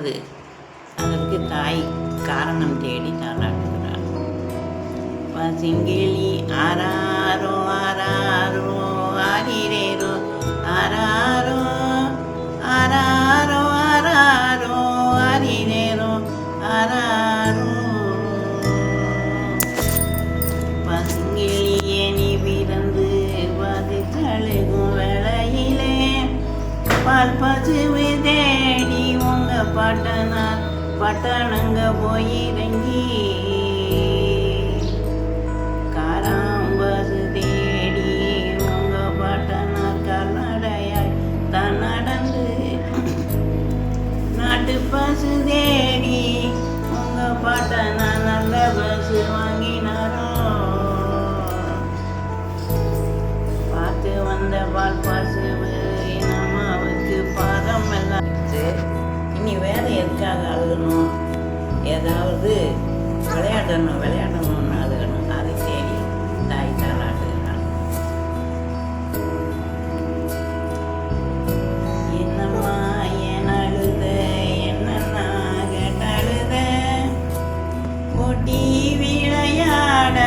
வருது அதற்கு தாய் காரணம் தேடி தாளாட்டுகிறாள் பசிங்கிளி ஆராரோ ஆராரோ ஆரிரேரோ ஆராரோ ஆராரோ ஆராரோ ஆரிரேரோ ஆராரோ. பசுங்கிளியே நீ பிறந்து பது தழுகும் வேளையிலே பால் பசுவு தேடி உங்க பட்டணம் பட்டணங்க போயிறங்கி காராம்பது தேடி உங்க பட்டணம் கல்லடையாய் தான் நடந்து நாட்டு பசு தேடி உங்க பாட்டனா நல்ல பசு வாங்கினாரோ. பார்த்து வந்த பால் பசு இனி எதுக்காக அழுகணும் ஏதாவது விளையாடணும் விளையாடணும்னு அழுகணும் அதை தேடி தாய் தாளாட்டுகிறான் என்னம்மா ஏன் அழுத என்னன்னா கேட்டழுத போட்டி விளையாட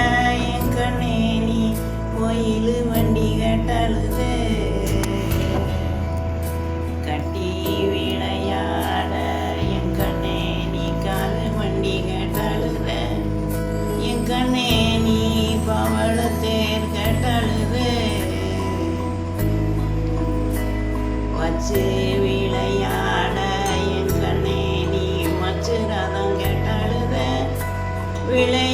என் கண்ணே நீ கோயில் வண்டி கேட்டழுத வச்சு விளையாட என் கண்ணே நீ மச்சு ரதம் கேட்டழுத விளை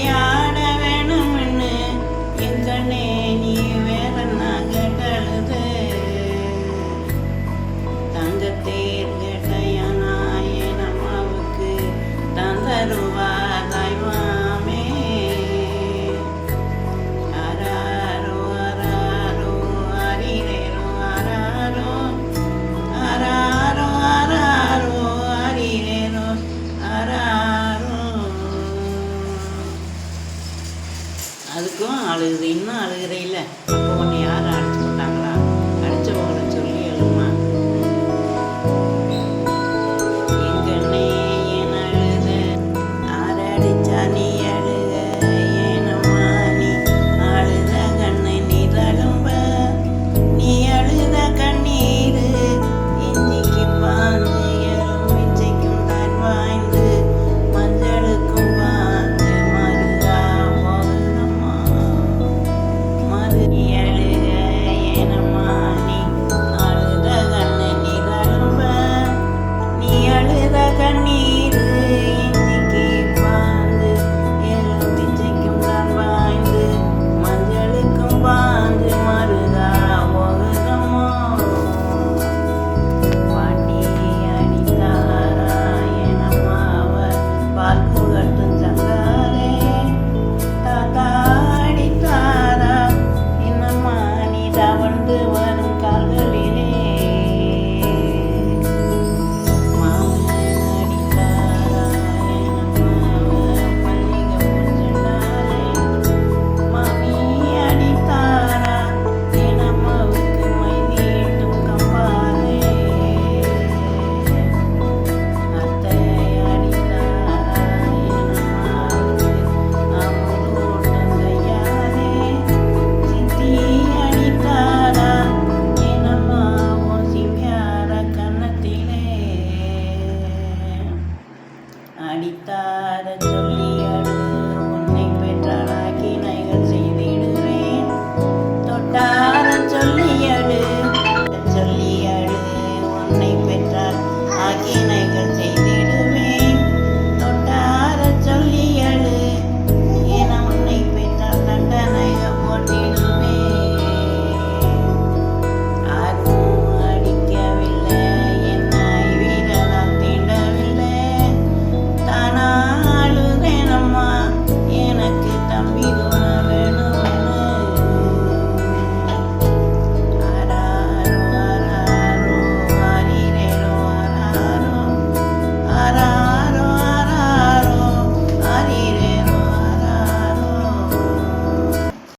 அதுக்கும் அழுகுது. இன்னும் அழுகுறே இல்லை. அப்போ உன்னை